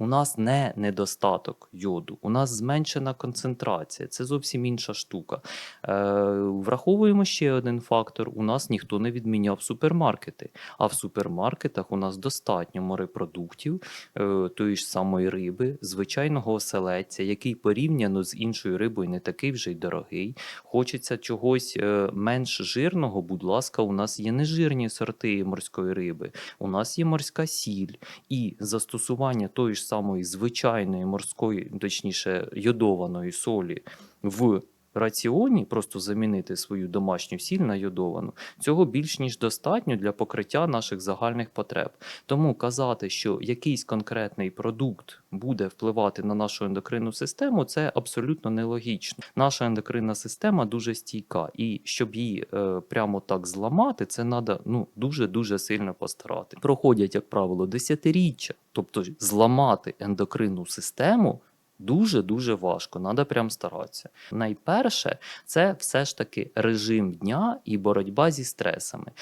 У нас не недостаток йоду, у нас зменшена концентрація. Це зовсім інша штука. Е, враховуємо ще один фактор: у нас ніхто не відміняв супермаркети. А в супермаркетах у нас достатньо морепродуктів, е, тої ж самої риби, звичайного оселедця, який порівняно з іншою рибою не такий вже й дорогий. Хочеться чогось е, менш жирного, будь ласка, у нас є нежирні сорти морської риби, у нас є морська сіль, і застосування тої ж самої звичайної морської, точніше, йодованої солі в раціоні, просто замінити свою домашню сіль на йодовану, цього більш ніж достатньо для покриття наших загальних потреб. Тому казати, що якийсь конкретний продукт буде впливати на нашу ендокринну систему, це абсолютно нелогічно. Наша ендокринна система дуже стійка, і щоб її е, прямо так зламати, це треба ну дуже дуже сильно постарати. Проходять, як правило, десятиріччя, тобто зламати ендокринну систему. Дуже дуже важко, треба прям старатися. Найперше, це все ж таки режим дня і боротьба зі стресами.